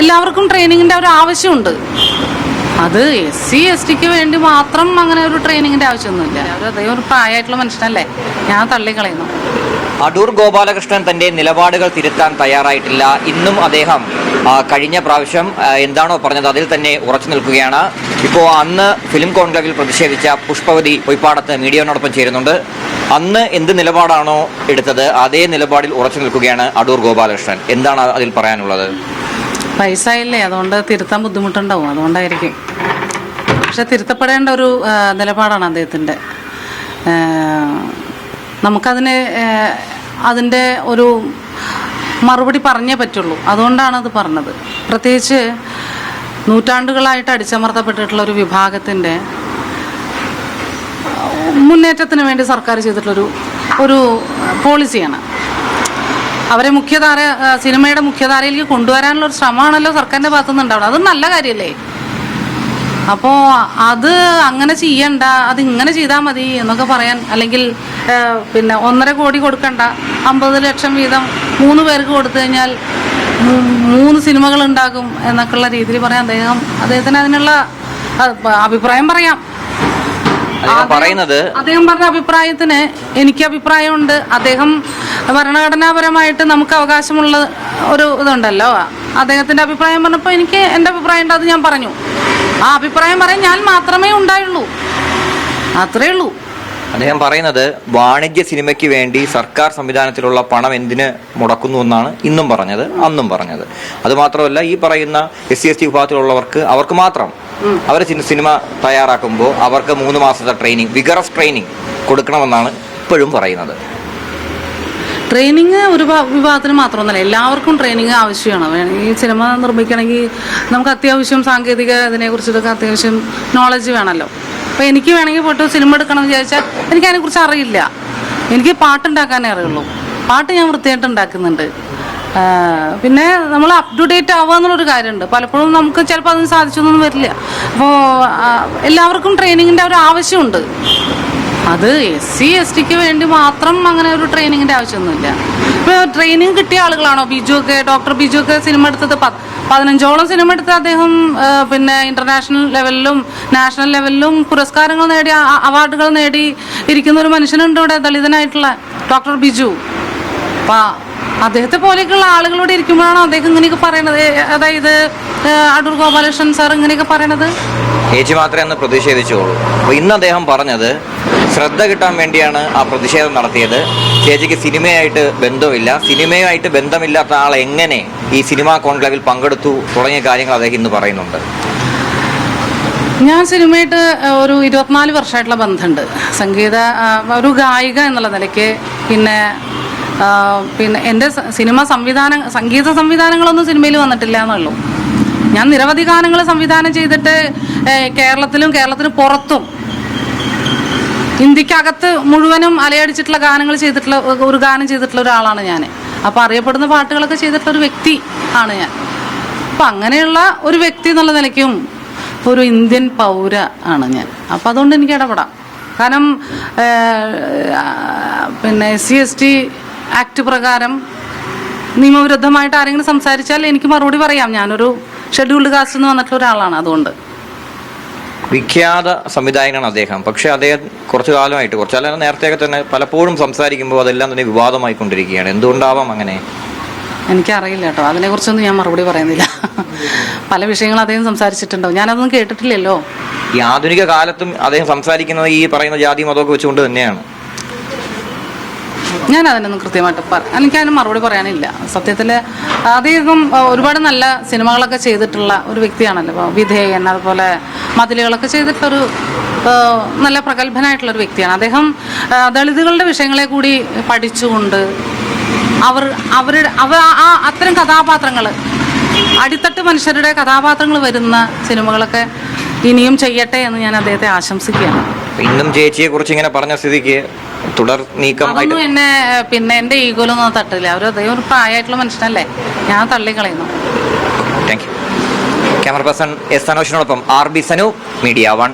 എല്ലാവർക്കും ട്രെയിനിങ്ങിന്റെ ഒരു ആവശ്യമുണ്ട്. അത് എസ് സി എസ് ടിക്ക് വേണ്ടി മാത്രം അങ്ങനെ ഒരു ട്രെയിനിങ്ങിന്റെ ആവശ്യമൊന്നുമില്ല. അതേ ഒരു പ്രായമായിട്ടുള്ള മനുഷ്യനല്ലേ? ഞാൻ തള്ളിക്കളയുന്നു. അടൂർ ഗോപാലകൃഷ്ണൻ തന്റെ നിലപാടുകൾ തിരുത്താൻ തയ്യാറായിട്ടില്ല. ഇന്നും അദ്ദേഹം കഴിഞ്ഞ പ്രാവശ്യം എന്താണോ പറഞ്ഞത് അതിൽ തന്നെ ഉറച്ചു നിൽക്കുകയാണ്. ഇപ്പോൾ അന്ന് ഫിലിം കോൺക്ലേവിൽ പ്രതിഷേധിച്ച പുഷ്പവതി പൊയ്പാടത്ത് മീഡിയയോടൊപ്പം ചേരുന്നുണ്ട്. അന്ന് എന്ത് നിലപാടാണോ എടുത്തത് അതേ നിലപാടിൽ ഉറച്ചു നിൽക്കുകയാണ് അടൂർ ഗോപാലകൃഷ്ണൻ. എന്താണ് അതിൽ പറയാനുള്ളത്? വയസ്സായില്ലേ അതുകൊണ്ട് തിരുത്താൻ ബുദ്ധിമുട്ടുണ്ടാവും. അതുകൊണ്ടായിരിക്കും. പക്ഷെ തിരുത്തപ്പെടേണ്ട ഒരു നിലപാടാണ് അദ്ദേഹത്തിന്റെ. നമുക്കതിന് അതിന്റെ ഒരു മറുപടി പറഞ്ഞേ പറ്റുള്ളൂ. അതുകൊണ്ടാണ് അത് പറഞ്ഞത്. പ്രത്യേകിച്ച് നൂറ്റാണ്ടുകളായിട്ട് അടിച്ചമർത്തപ്പെട്ടിട്ടുള്ള ഒരു വിഭാഗത്തിന്റെ മുന്നേറ്റത്തിന് വേണ്ടി സർക്കാർ ചെയ്തിട്ടുള്ളൊരു ഒരു പോളിസിയാണ്. അവരെ മുഖ്യധാര സിനിമയുടെ മുഖ്യധാരയിലേക്ക് കൊണ്ടുവരാനുള്ള ഒരു ശ്രമമാണല്ലോ സർക്കാരിന്റെ ഭാഗത്തു നിന്ന് ഉണ്ടാവുന്നത് അത് നല്ല കാര്യമല്ലേ അപ്പോൾ അത് അങ്ങനെ ചെയ്യണ്ട അത് ഇങ്ങനെ ചെയ്താൽ മതി എന്നൊക്കെ പറയാൻ അല്ലെങ്കിൽ പിന്നെ ഒന്നര കോടി കൊടുക്കണ്ട അമ്പത് ലക്ഷം വീതം മൂന്ന് പേർക്ക് കൊടുത്തു കഴിഞ്ഞാൽ മൂന്ന് സിനിമകൾ ഉണ്ടാകും എന്നൊക്കെയുള്ള രീതിയിൽ പറയാം അദ്ദേഹം അദ്ദേഹത്തിന് അതിനുള്ള അഭിപ്രായം പറയാം. പറയുന്നത് അദ്ദേഹം പറഞ്ഞ അഭിപ്രായത്തിന് എനിക്ക് അഭിപ്രായമുണ്ട്. അദ്ദേഹം ഭരണഘടനാപരമായിട്ട് നമുക്ക് അവകാശമുള്ള ഒരു ഇതുണ്ടല്ലോ. അദ്ദേഹത്തിന്റെ അഭിപ്രായം പറഞ്ഞപ്പോൾ എനിക്ക് എന്റെ അഭിപ്രായം ഉണ്ട് അത് ഞാൻ പറഞ്ഞു. ആ അഭിപ്രായം പറയാൻ ഞാൻ മാത്രമേ ഉണ്ടായുള്ളൂ. അത്രേ ഉള്ളൂ. അദ്ദേഹം പറയുന്നത് വാണിജ്യ സിനിമയ്ക്ക് വേണ്ടി സർക്കാർ സംവിധാനത്തിലുള്ള പണം എന്തിന് മുടക്കുന്നു എന്നാണ് ഇന്നും പറഞ്ഞത് അന്നും പറഞ്ഞത്. അതുമാത്രമല്ല ഈ പറയുന്ന എസ് സി എസ് ടി വിഭാഗത്തിലുള്ളവർക്ക് അവർക്ക് മാത്രം. അവർ സിനിമ തയ്യാറാക്കുമ്പോൾ അവർക്ക് മൂന്ന് മാസത്തെ ട്രെയിനിങ് വിഗറസ് ട്രെയിനിങ് കൊടുക്കണമെന്നാണ് ഇപ്പോഴും പറയുന്നത്. ട്രെയിനിങ് ഒരു വിഭാഗത്തിന് മാത്രമൊന്നുമല്ല എല്ലാവർക്കും ട്രെയിനിങ് ആവശ്യമാണ്. വേണമെങ്കിൽ സിനിമ നിർമ്മിക്കണമെങ്കിൽ നമുക്ക് അത്യാവശ്യം സാങ്കേതിക ഇതിനെ കുറിച്ചിട്ടൊക്കെ അത്യാവശ്യം നോളജ് വേണമല്ലോ അപ്പോൾ എനിക്ക് വേണമെങ്കിൽ പോയിട്ട് സിനിമ എടുക്കണം എന്ന് വിചാരിച്ചാൽ എനിക്ക് അതിനെക്കുറിച്ച് അറിയില്ല. എനിക്ക് പാട്ടുണ്ടാക്കാനേ അറിയുള്ളൂ. പാട്ട് ഞാൻ വൃത്തിയായിട്ട് ഉണ്ടാക്കുന്നുണ്ട്. പിന്നെ നമ്മൾ അപ് ടു ഡേറ്റ് ആവുക എന്നുള്ളൊരു കാര്യമുണ്ട്. പലപ്പോഴും നമുക്ക് ചിലപ്പോൾ അതിന് സാധിച്ചൊന്നും വരില്ല. അപ്പോൾ എല്ലാവർക്കും ട്രെയിനിങ്ങിന്റെ ഒരു ആവശ്യമുണ്ട്. അത് എസ് സി എസ് ടിക്ക് വേണ്ടി മാത്രം അങ്ങനെ ഒരു ട്രെയിനിങ്ങിന്റെ ആവശ്യമൊന്നുമില്ല. ഇപ്പൊ ട്രെയിനിങ് കിട്ടിയ ആളുകളാണോ? ബിജു ഒക്കെ ഡോക്ടർ ബിജു ഒക്കെ സിനിമ എടുത്തത് പതിനഞ്ചോളം സിനിമ എടുത്ത് അദ്ദേഹം പിന്നെ ഇന്റർനാഷണൽ ലെവലിലും നാഷണൽ ലെവലിലും പുരസ്കാരങ്ങൾ നേടി അവാർഡുകൾ നേടി ഇരിക്കുന്ന ഒരു മനുഷ്യനുണ്ട് ഇവിടെ ദളിതനായിട്ടുള്ള ഡോക്ടർ ബിജു. അപ്പൊ അദ്ദേഹത്തെ പോലെയൊക്കെയുള്ള ആളുകളോട് ഇരിക്കുമ്പോഴാണോ അദ്ദേഹം ഇങ്ങനെയൊക്കെ പറയണത്? അതായത് അടൂർ ഗോപാലകൃഷ്ണൻ സാർ ഇങ്ങനെയൊക്കെ പറയണത്? ചേച്ചി മാത്രമേ അന്ന് പ്രതിഷേധിച്ചുള്ളൂ. അപ്പൊ ഇന്ന് അദ്ദേഹം പറഞ്ഞത് ശ്രദ്ധ കിട്ടാൻ വേണ്ടിയാണ് ആ പ്രതിഷേധം നടത്തിയത്. ചേച്ചിക്ക് സിനിമയായിട്ട് ബന്ധമില്ല. സിനിമയുമായിട്ട് ബന്ധമില്ലാത്ത ആൾ എങ്ങനെ ഈ സിനിമാ കോൺക്ലേവിൽ പങ്കെടുത്തു തുടങ്ങിയ കാര്യങ്ങൾ അദ്ദേഹം ഇന്ന് പറയുന്നുണ്ട്. ഞാൻ സിനിമയായിട്ട് ഒരു ഇരുപത്തിനാല് വർഷമായിട്ടുള്ള ബന്ധമുണ്ട്. സംഗീത ഒരു ഗായിക എന്നുള്ള നിലയ്ക്ക് പിന്നെ പിന്നെ എന്റെ സിനിമ സംവിധാന സംഗീത സംവിധാനങ്ങളൊന്നും സിനിമയിൽ വന്നിട്ടില്ല എന്നുള്ളൂ. ഞാൻ നിരവധി ഗാനങ്ങൾ സംവിധാനം ചെയ്തിട്ട് കേരളത്തിലും കേരളത്തിന് പുറത്തും ഇന്ത്യക്കകത്ത് മുഴുവനും അലയടിച്ചിട്ടുള്ള ഗാനങ്ങൾ ചെയ്തിട്ടുള്ള ഒരു ഗാനം ചെയ്തിട്ടുള്ള ഒരാളാണ് ഞാൻ അപ്പോൾ അറിയപ്പെടുന്ന പാട്ടുകളൊക്കെ ചെയ്തിട്ടുള്ള ഒരു വ്യക്തി ആണ് ഞാൻ. അപ്പം അങ്ങനെയുള്ള ഒരു വ്യക്തി എന്നുള്ള നിലയ്ക്കും ഒരു ഇന്ത്യൻ പൗര ആണ് ഞാൻ. അപ്പം അതുകൊണ്ട് എനിക്ക് ഇടപെടാം. കാരണം പിന്നെ S C S T act പ്രകാരം നിയമവിരുദ്ധമായിട്ട് ആരെങ്കിലും സംസാരിച്ചാൽ എനിക്ക് മറുപടി പറയാം. ഞാനൊരു ഷെഡ്യൂൾഡ് കാസ്റ്റ് എന്ന് വന്നിട്ടുള്ള ഒരാളാണ് അതുകൊണ്ട്. വിഖ്യാത സംവിധായകനാണ് അദ്ദേഹം. പക്ഷേ അദ്ദേഹം കുറച്ചു കാലമായിട്ട് കുറച്ചു കാലം നേരത്തെയൊക്കെ തന്നെ പലപ്പോഴും സംസാരിക്കുമ്പോൾ അതെല്ലാം തന്നെ വിവാദമായി കൊണ്ടിരിക്കുകയാണ് എന്തുകൊണ്ടാവാം അങ്ങനെ? എനിക്കറിയില്ല കേട്ടോ. അതിനെക്കുറിച്ചൊന്നും ഞാൻ മറുപടി പറയുന്നില്ല. പല വിഷയങ്ങളും അദ്ദേഹം സംസാരിച്ചിട്ടുണ്ടാവും ഞാനതൊന്നും കേട്ടിട്ടില്ലല്ലോ. ഈ ആധുനിക കാലത്തും അദ്ദേഹം സംസാരിക്കുന്നത് ഈ പറയുന്ന ജാതി മതമൊക്കെ വെച്ചുകൊണ്ട് തന്നെയാണ്. ഞാൻ അതിനൊന്നും കൃത്യമായിട്ട് പറ എനിക്ക് അതിന് മറുപടി പറയാനില്ല. സത്യത്തിൽ അദ്ദേഹം ഒരുപാട് നല്ല സിനിമകളൊക്കെ ചെയ്തിട്ടുള്ള ഒരു വ്യക്തിയാണല്ലോ. ഇപ്പോൾ വിധേയൻ അതുപോലെ മതിലുകളൊക്കെ ചെയ്തിട്ടൊരു നല്ല പ്രഗത്ഭനായിട്ടുള്ള ഒരു വ്യക്തിയാണ്. അദ്ദേഹം ദളിതുകളുടെ വിഷയങ്ങളെ കൂടി പഠിച്ചുകൊണ്ട് അവർ അവരുടെ അവ ആ അത്തരം കഥാപാത്രങ്ങൾ അടിത്തട്ട് മനുഷ്യരുടെ കഥാപാത്രങ്ങൾ വരുന്ന സിനിമകളൊക്കെ ഇനിയും ചെയ്യട്ടെ എന്ന് ഞാൻ അദ്ദേഹത്തെ ആശംസിക്കുകയാണ്. ഇന്നും ചേച്ചിയെ കുറിച്ച് ഇങ്ങനെ പറഞ്ഞ സ്ഥിതിക്ക് തുടർ നീക്കം അതൊന്നും എന്നെ പിന്നെ എന്റെ ഈഗോലൊന്നും തട്ടില്ല. അവർ അതേ ഒരു പ്രായമായിട്ടുള്ള മനുഷ്യനല്ലേ? ഞാൻ തള്ളിക്കളയുന്നു. Thank you camera person S സനോഷിനോടൊപ്പം R B Sanu media one